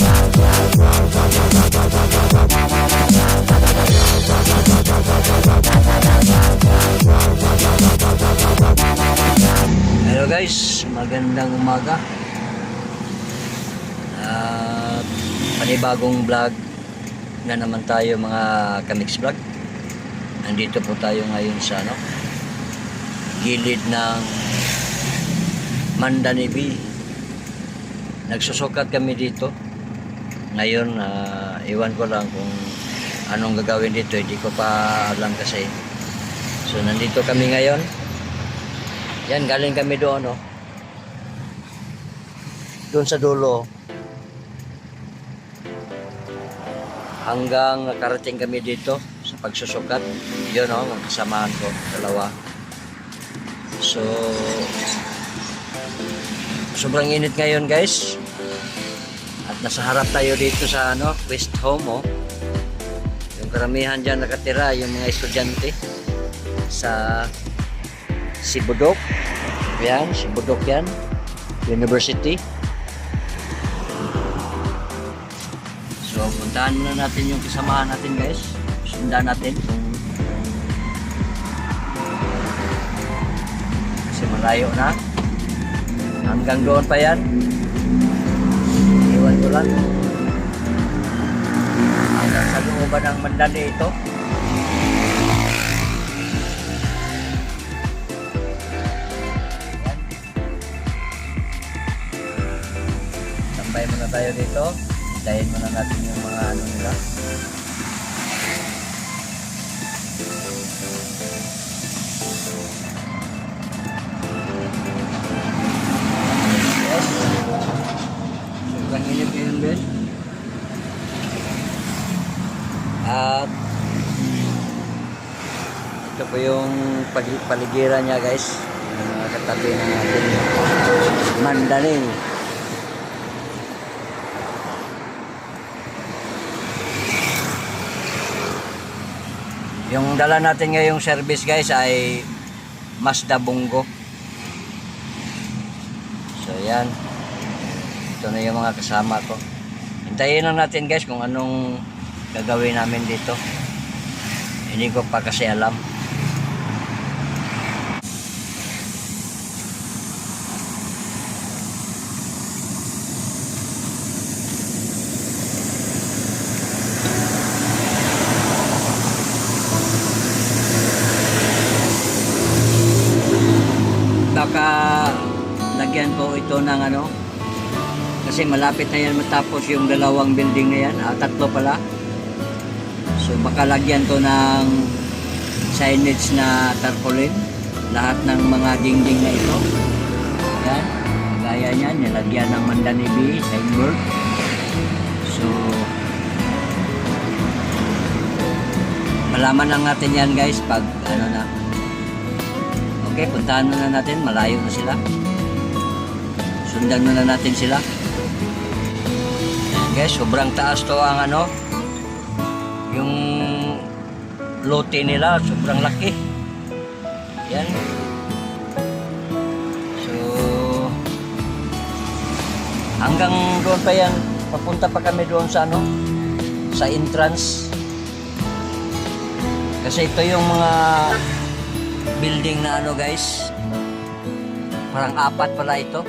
Hello guys, magandang umaga. At panibagong vlog na naman tayo mga Kamix Vlog. Nandito po tayo ngayon sa ano, gilid ng Mandanibi. Nagsusukat kami dito. Ngayon, ah, iwan ko lang kung anong gagawin dito. Hindi ko pa alam kasi. So, nandito kami ngayon. Yan, galing kami doon, no? Doon sa dulo. Hanggang nakarating kami dito sa pagsusukat. Yun? Mga kasamahan ko, dalawa. So, sobrang init ngayon, guys. Nasa harap tayo dito sa, ano, West Home, oh. Yung karamihan dyan nakatira, yung mga estudyante sa Sibudok. Yan, Sibudok yan. University. So, puntahan muna natin yung kasamahan natin guys. Sundan natin kung kasi malayo na. Hanggang doon pa yan. Ko lang. Hanggang sa looban ng mandali ito. Tambay muna tayo dito. Hintayin muna natin yung mga ano nila. Paligiran niya guys. Yung mga katabi ng ating Mandaling. Yung dala natin ngayong service guys ay Mazda Bungo. So yan. Ito na yung mga kasama ko. Hintayin lang natin guys kung anong gagawin namin dito. Hindi ko pa kasi alam. baka lagyan ko ito ng ano. Kasi malapit na yan matapos yung dalawang building na yan. Ah, tatlo pala. So baka lagyan to ng signage na tarpaulin. Lahat ng mga dingding na ito. Yan gaya niyan nilagyan ng Mandanibi signboard so malaman lang natin yan guys pag ano na. Okay, puntahan muna natin. Malayo na sila. Sundan muna natin sila. Guys, sobrang taas to ang ano. Yung lote nila, sobrang laki. Yan. So, hanggang doon pa yan. Papunta pa kami doon sa ano, sa entrance. Kasi ito yung mga building na ano guys parang apat pala ito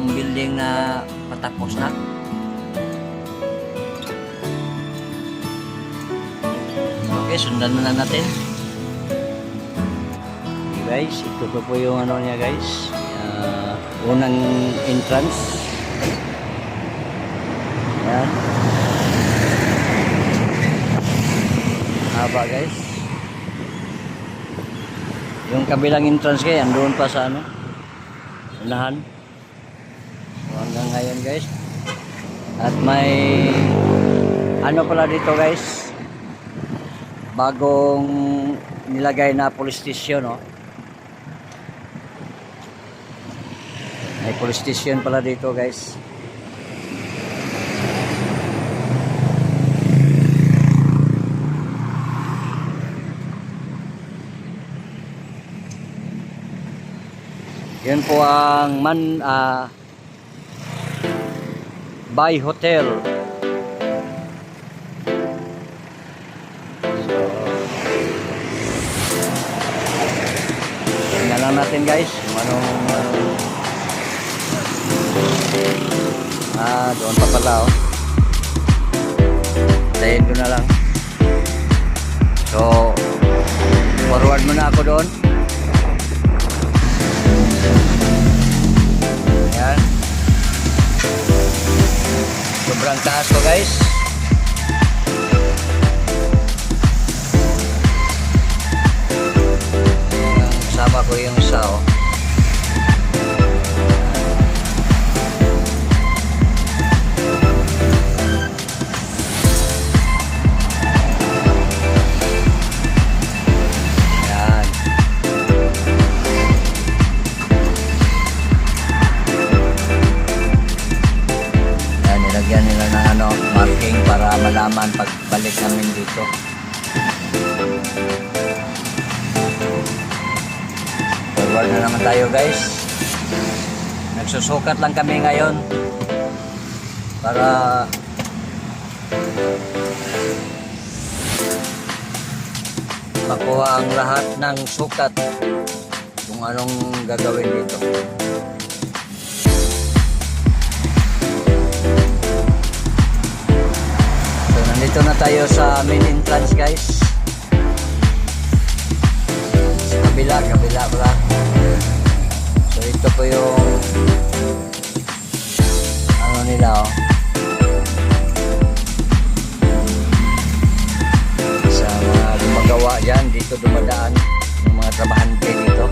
yung building na patapos na. Okay sundan na natin. Okay guys ito po po yung ano niya guys. Ah, unang entrance. Yan haba guys. Yung kabilang entrance kaya andun pa sa ano unahan hanggang ngayon guys. At may ano pala dito guys? Bagong nilagay na police station no may police station pala dito guys. Yan po ang man ah, by Hotel. So, tingnan lang natin guys kung anong Ah, doon pa pala oh. Tayin ko na lang. So, forward muna ako doon. Ayan. Sobrang taas ko guys. Kasama ko yung isa malaman pagbalik namin dito. Forward na naman tayo guys. Nagsusukat lang kami ngayon para makuha ang lahat ng sukat kung anong gagawin dito. Nandito na tayo sa main entrance guys. Sa kabila, kabila pala. So, ito po yung ano nila oh. Sa mga gumagawa dyan, dito dumadaan yung mga trabahante dito.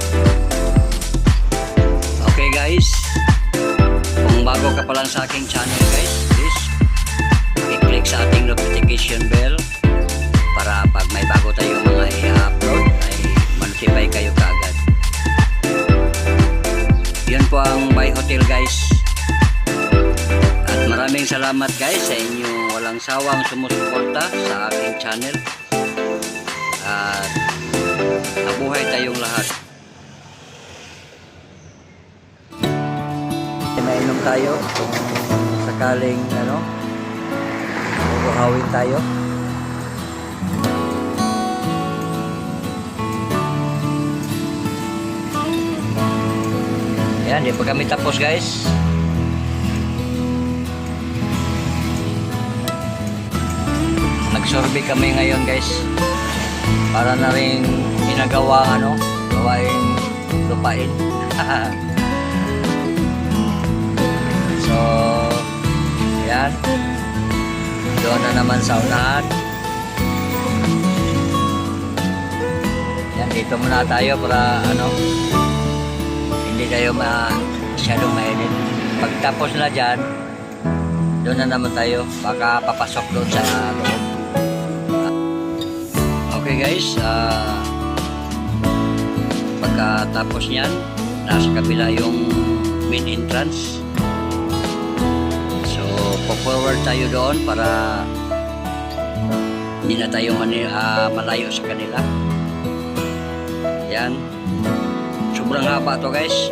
Okay guys, kung bago ka pa lang sa aking channel guys, sa ating notification bell para pag may bago tayong mga i-upload ay ma-notify kayo kaagad. Yun po ang By Hotel guys. At maraming salamat guys sa inyong walang sawang sumusuporta sa aking channel. At mabuhay tayong lahat. Mainom tayo kung sakaling ano, Buhawin tayo. Yan, di pa kami tapos guys. Nag-survey kami ngayon guys. Para na rin ginagawa ano, gawain lupain. so, yan. Doon na naman sa unahan. Yan, dito muna tayo para ano, hindi tayo ma masyadong mainit. Pagtapos na dyan, doon na naman tayo. Baka papasok doon sa loob. Okay guys, ah pagkatapos niyan, nasa kabila yung main entrance. Forward tayo doon para hindi na tayo mani, ah, malayo sa kanila. Yan. Sobrang haba to guys.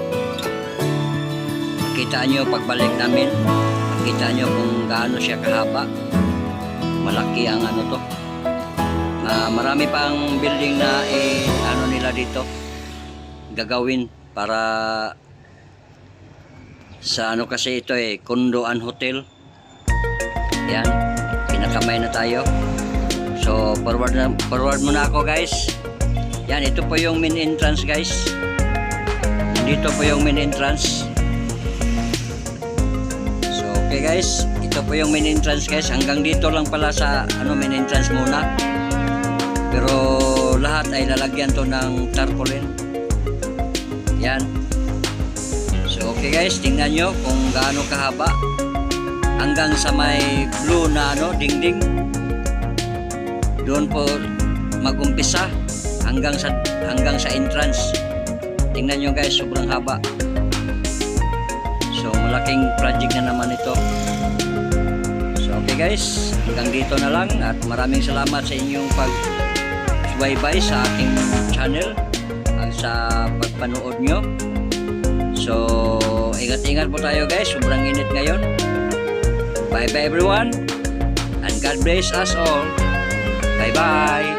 Makita nyo pagbalik namin. Makita nyo kung gaano siya kahaba. Malaki ang ano to. Na marami pang building na eh, ano nila dito gagawin para sa ano kasi ito eh, condo and hotel. Yan, kinakamay na tayo. So, forward, na, forward muna ako guys. Yan, ito po yung main entrance guys. Dito po yung main entrance. So, okay guys, ito po yung main entrance guys. Hanggang dito lang pala sa ano main entrance muna. Pero lahat ay lalagyan to ng tarpaulin. Yan. So, okay guys, tingnan nyo kung gaano kahaba. Hanggang sa may blue na ano, dingding. Doon po magumpisa hanggang sa hanggang sa entrance. Tingnan nyo guys, sobrang haba. So, malaking project na naman ito. So, okay guys, hanggang dito na lang at maraming salamat sa inyong pag subaybay sa aking channel at sa pagpanood nyo. So, ingat-ingat po tayo guys. Sobrang init ngayon. Bye bye everyone. And God bless us all. Bye bye.